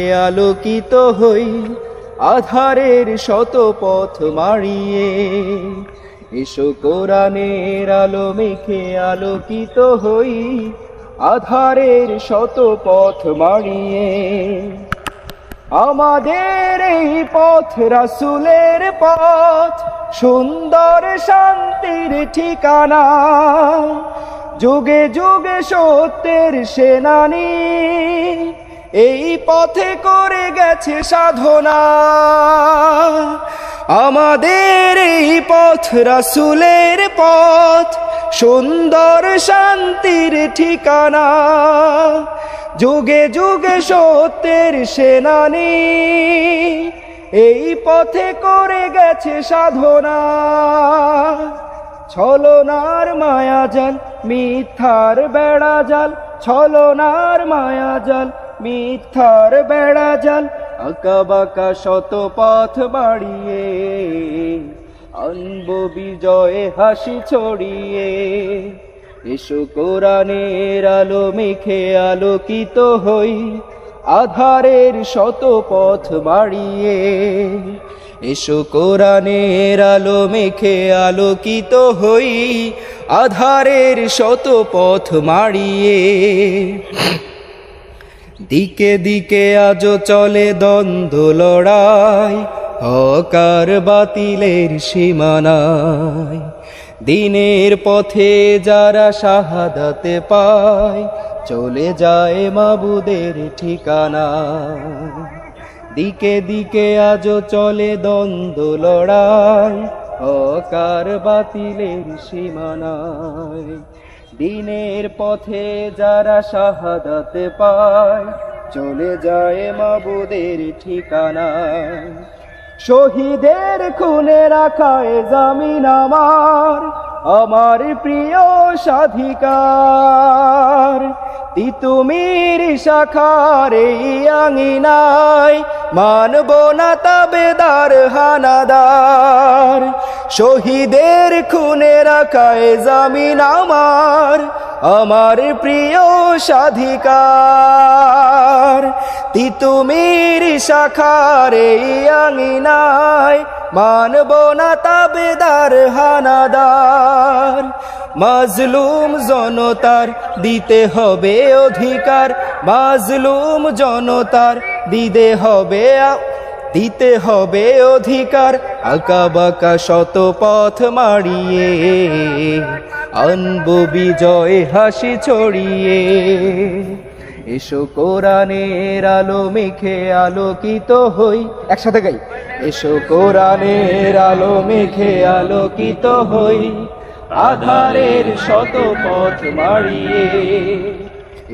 আলোকিত হই আধারের শত পথ মারিয়ে এসো কোরআনের আলো মেখে আলোকিত হই আধারের শত পথ মারিয়ে আমাদের এই পথ রাসুলের পথ, সুন্দর শান্তির ঠিকানা। যুগে যুগে সত্যের সেনানি এই পথে করে গেছে সাধনা। আমাদের এই পথ রাসুলের পথ, সুন্দর শান্তির ঠিকানা। যুগে যুগে সত্যের সেনানি, এই পথে করে গেছে সাধনা। ছলনার মায়া জাল মিথ্যার বেড়া জাল ছলনার মায়া জাল মিথ্যার বেড়া জাল, আঁকা বাঁকা শত পথ বাড়িয়ে, আনব বিজয়ে হাসি ছড়িয়ে। এসো কোরআনের আলো, মেখে আলোকিত হই, আধারের শত পথ বাড়িয়ে। এসো কোরআনের আলো, মেখে আলোকিত হই, আধারের শত পথ মাড়িয়ে। দিকে দিকে আজও চলে দ্বন্দ্ব লড়াই হকার বাতিলের সীমানায়। দিনের পথে যারা শাহাদাতে পায়, চলে যায় মাবুদের ঠিকানা দিকে দিকে আজও চলে দ্বন্দ্ব লড়াই হকার বাতিলের সীমানায়। দিনের পথে যারা শাহাদাতে পায়, চলে যায় মাবুদের ঠিকানায়। শহীদের খুনে রাখায় জামিন আমার আমার প্রিয় স্বাধিকার। তিতুমির শাখার এই আঙিনায় মানব না তাবেদার হানাদার শহীদের খুনে রাখায় জামিন আমার আমার প্রিয় স্বাধিকার। তিতুমির শাখার আঙিনায় মানব না তাবেদার হানাদার। মাজলুম জনতার দিতে হবে অধিকার, মাজলুম জনতার দিতে হবে দিতে হবে অধিকার আঁকা বাঁকা শত পথ মারিয়ে আনব বিজয় হাসি ছড়িয়ে। এসো কোরআনের আলো মেখে আলোকিত হই। একসাথে গাই। এসো কোরআনের আলো মেখে আলোকিত হই। আধারের শত পথ মারিয়ে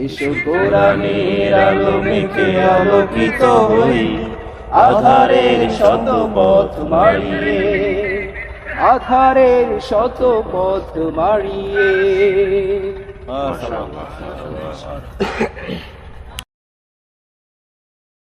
এসো কোরআনের আলো মেখে আলোকিত হই। আধারের শত পথ মারিয়ে আধারের শত পথ মাড়িয়ে